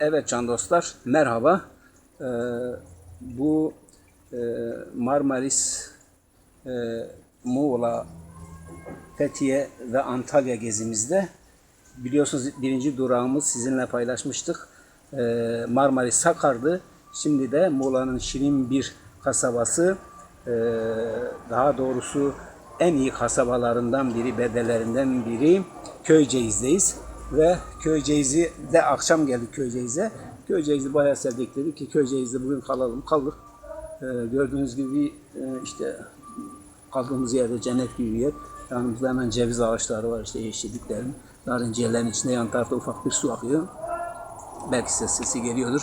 Evet can dostlar, merhaba. Ee, bu e, Marmaris, e, Muğla, Fethiye ve Antalya gezimizde biliyorsunuz birinci durağımız sizinle paylaşmıştık. Ee, Marmaris Sakar'dı. Şimdi de Muğla'nın Şirin bir kasabası, e, daha doğrusu en iyi kasabalarından biri, bedelerinden biri Köyceğiz'deyiz. Ve Köyceğiz'i de akşam geldik Köyceğiz'e. Köyceğiz'i bayağı sevdik dedik ki Köyceğiz'de bugün kalalım. Kaldık. Ee, gördüğünüz gibi e, işte kaldığımız yerde cennet gibi bir yer. Yanımızda hemen ceviz ağaçları var işte yeşilliklerin. Narenciyelerin içinde yan tarafta ufak bir su akıyor. Belki ses sesi geliyordur.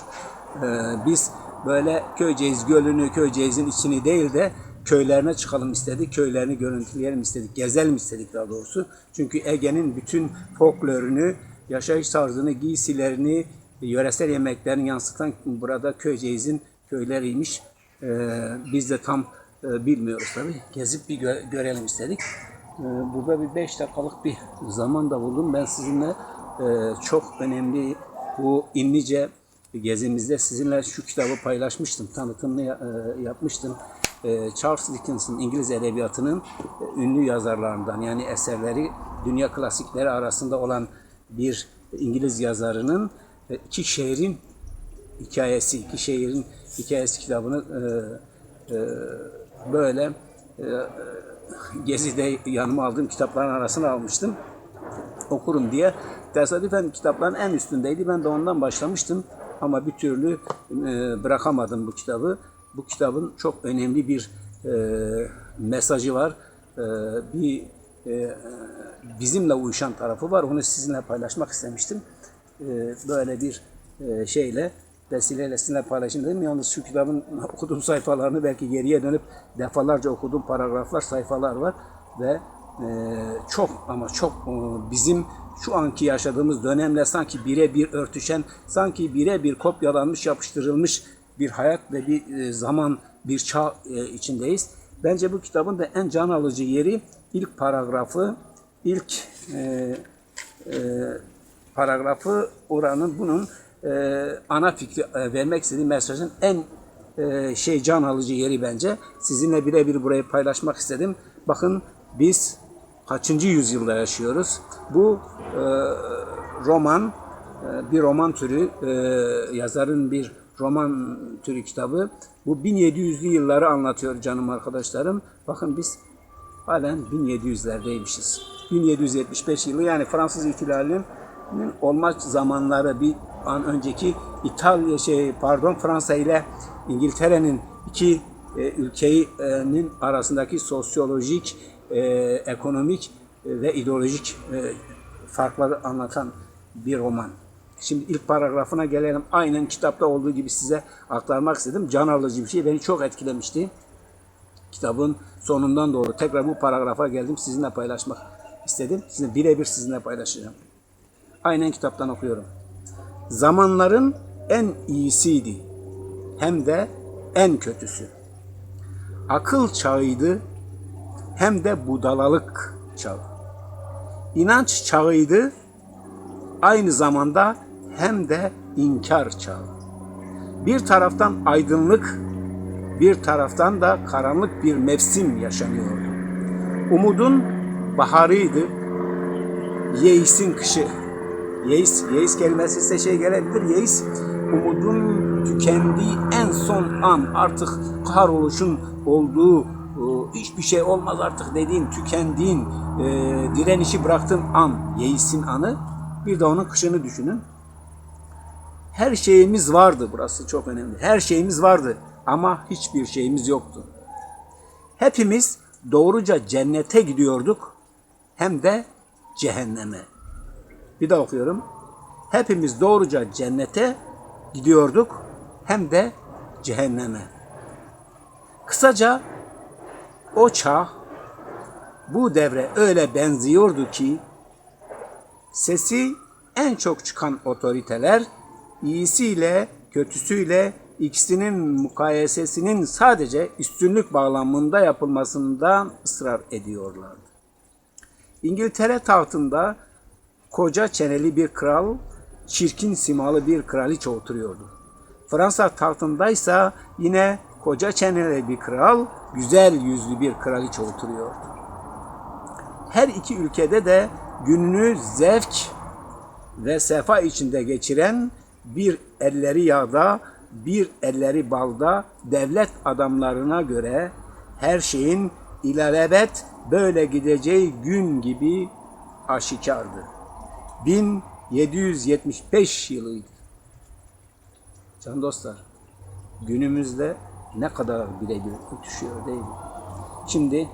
Ee, biz böyle Köyceğiz Gölü'nü, Köyceğiz'in içini değil de köylerine çıkalım istedik. Köylerini görüntüleyelim istedik. Gezelim istedik daha doğrusu. Çünkü Ege'nin bütün folklorunu, yaşayış tarzını, giysilerini, yöresel yemeklerini yansıtan burada Köyceğiz'in köyleriymiş. Ee, biz de tam e, bilmiyoruz tabii. Gezip bir gö- görelim istedik. Ee, burada bir 5 dakikalık bir zaman da buldum. Ben sizinle e, çok önemli bu İnlice gezimizde sizinle şu kitabı paylaşmıştım. Tanıtımını e, yapmıştım. E, Charles Dickens'in İngiliz edebiyatının e, ünlü yazarlarından yani eserleri dünya klasikleri arasında olan bir İngiliz yazarının e, iki şehrin hikayesi, iki şehrin hikayesi kitabını e, böyle gezide yanıma aldığım kitapların arasına almıştım. Okurum diye. Tesadüfen kitapların en üstündeydi. Ben de ondan başlamıştım. Ama bir türlü bırakamadım bu kitabı. Bu kitabın çok önemli bir e, mesajı var. E, bir e, bizimle uyuşan tarafı var. Onu sizinle paylaşmak istemiştim. E, böyle bir e, şeyle vesileyle sizinle paylaşayım dedim. Yalnız şu kitabın okuduğum sayfalarını belki geriye dönüp defalarca okuduğum paragraflar, sayfalar var ve e, çok ama çok e, bizim şu anki yaşadığımız dönemle sanki birebir örtüşen, sanki birebir kopyalanmış, yapıştırılmış bir hayat ve bir e, zaman, bir çağ e, içindeyiz. Bence bu kitabın da en can alıcı yeri ilk paragrafı, ilk e, e, paragrafı oranın bunun e, ana fikri e, vermek istediği mesajın en e, şey can alıcı yeri bence. Sizinle birebir burayı paylaşmak istedim. Bakın biz kaçıncı yüzyılda yaşıyoruz? Bu e, roman e, bir roman türü e, yazarın bir roman türü kitabı. Bu 1700'lü yılları anlatıyor canım arkadaşlarım. Bakın biz halen 1700'lerdeymişiz. 1775 yılı yani Fransız ihtilalinin olma zamanları bir an önceki İtalya şey pardon Fransa ile İngiltere'nin iki e, ülkenin arasındaki sosyolojik, e, ekonomik e, ve ideolojik e, farkları anlatan bir roman. Şimdi ilk paragrafına gelelim. Aynen kitapta olduğu gibi size aktarmak istedim. Can alıcı bir şey. Beni çok etkilemişti. Kitabın sonundan doğru tekrar bu paragrafa geldim. Sizinle paylaşmak istedim. Sizinle birebir sizinle paylaşacağım. Aynen kitaptan okuyorum. Zamanların en iyisiydi. Hem de en kötüsü. Akıl çağıydı hem de budalalık çağı. İnanç çağıydı aynı zamanda hem de inkar çağı. Bir taraftan aydınlık, bir taraftan da karanlık bir mevsim yaşanıyordu. Umudun baharıydı, Yeis'in kışı. Yeis, Yeis kelimesi ise şey gelebilir. Yeis, umudun tükendiği en son an, artık kahroluşun olduğu, e, hiçbir şey olmaz artık dediğin, tükendiğin, e, direnişi bıraktığın an, Yeis'in anı. Bir de onun kışını düşünün. Her şeyimiz vardı, burası çok önemli. Her şeyimiz vardı ama hiçbir şeyimiz yoktu. Hepimiz doğruca cennete gidiyorduk hem de cehenneme. Bir daha okuyorum. Hepimiz doğruca cennete gidiyorduk hem de cehenneme. Kısaca o çağ bu devre öyle benziyordu ki sesi en çok çıkan otoriteler iyisiyle kötüsüyle ikisinin mukayesesinin sadece üstünlük bağlamında yapılmasında ısrar ediyorlardı. İngiltere tahtında koca çeneli bir kral çirkin simalı bir kraliçe oturuyordu. Fransa tahtındaysa yine koca çeneli bir kral, güzel yüzlü bir kraliçe oturuyordu. Her iki ülkede de gününü zevk ve sefa içinde geçiren bir elleri yağda, bir elleri balda devlet adamlarına göre her şeyin ilelebet böyle gideceği gün gibi aşikardı. 1775 yılıydı. Can dostlar, günümüzde ne kadar birebir ötüşüyor değil mi? Şimdi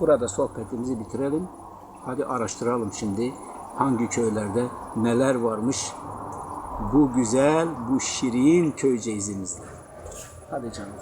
burada sohbetimizi bitirelim. Hadi araştıralım şimdi hangi köylerde neler varmış bu güzel, bu şirin köyceğizimizde. Hadi canım.